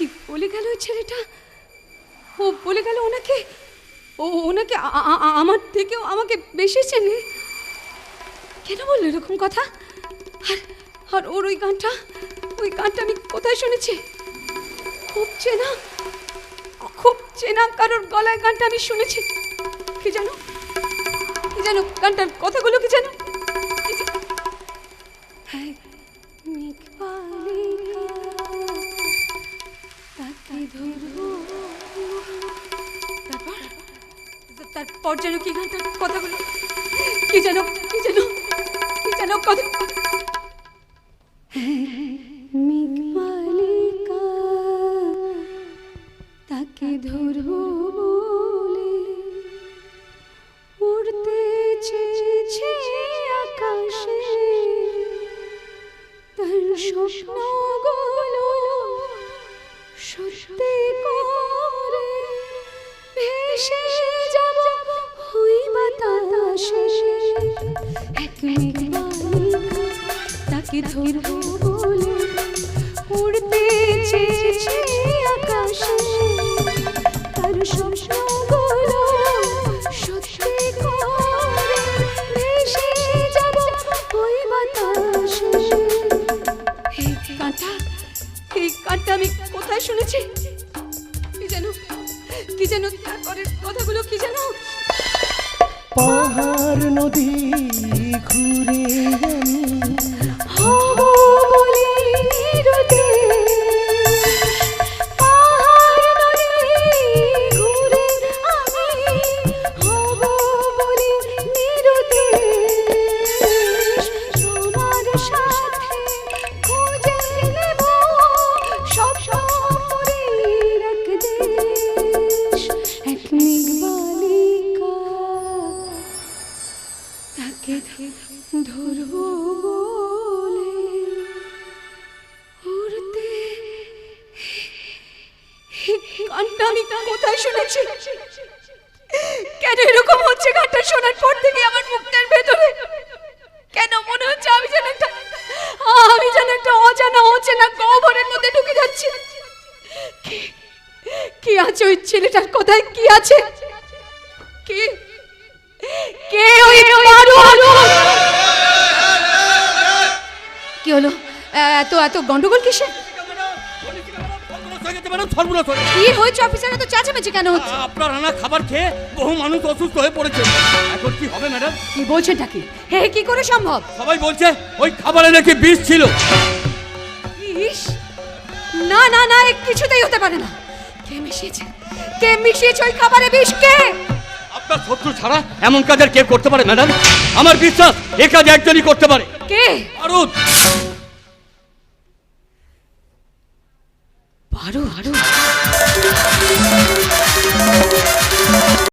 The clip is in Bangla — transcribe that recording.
কি বলে গেল ওই ছেলেটা? ও বলে গেল ওনাকে? ও ওনাকে আমার থেকেও আমাকে বেশি চেনে। কেন বলল এরকম কথা? আর আর ওর ওই গানটা ওই গানটা আমি কোথায় শুনেছি? খুব চেনা খুব চেনা কারোর গলায় গানটা আমি শুনেছি। কি জানো? কি জানো? গানটার কথাগুলো কি জানো? তারপর? তারপর যেন কি গানটার কথাগুলো? কি যেন কি যেন কি যেন কথা তাকে বলে উড়তে চেয়েছে আকাশে। তার স্বপ্নগুলো সত্যি করে ভেসে যাব ওই বাতাসে। এক মেঘমালিকা তাকে ধরবো বলে উড়তে চেয়েছে আকাশে। তার স্বপ্নগুলো সত্যি করে ভেসে যাব ওই বাতাসে। গানটা এই গানটা আমি কোথায় শুনেছি? কি যেন কি যেন তারপরের কথাগুলো কি যেন? পাহাড় নদী ঘুরে ধরবো বলে উড়তে। গানটা আমি কোথায় শুনেছি? কেন এরকম হচ্ছে গানটা শোনার পর থেকে আমার মুখটার ভেতরে? কেন মনে হচ্ছে আমি যেন আমি যেন অজানা, অচেনা গহ্বরের মধ্যে ঢুকে যাচ্ছি। কি- আছে ওই ছেলেটার কথায়? কি আছে? কে এত এত গন্ডগোল কিসে সর্বনাশ কি হয়েছে অফিসার? এত চেঁচামেচি কেন হচ্ছে? আপনার আনা খাবার খেয়ে বহু মানুষ অসুস্থ হয়ে পড়েছে। এখন কি হবে ম্যাডাম? কি বলছেনটা কি হে কি করে সম্ভব? সবাই বলছে ওই খাবারে নাকি বিষ ছিল। ইস! না না না এ কিছুতেই হতে পারে না। কে মিশিয়েছে? কে মিশিয়েছে ওই খাবারে বিষ? কে? আপনার শত্রু ছাড়া এমন কাজ আর কে করতে পারে ম্যাডাম? আমার বিশ্বাস এ কাজ একজনই করতে পারে। কে? বারুদ! বারো বারো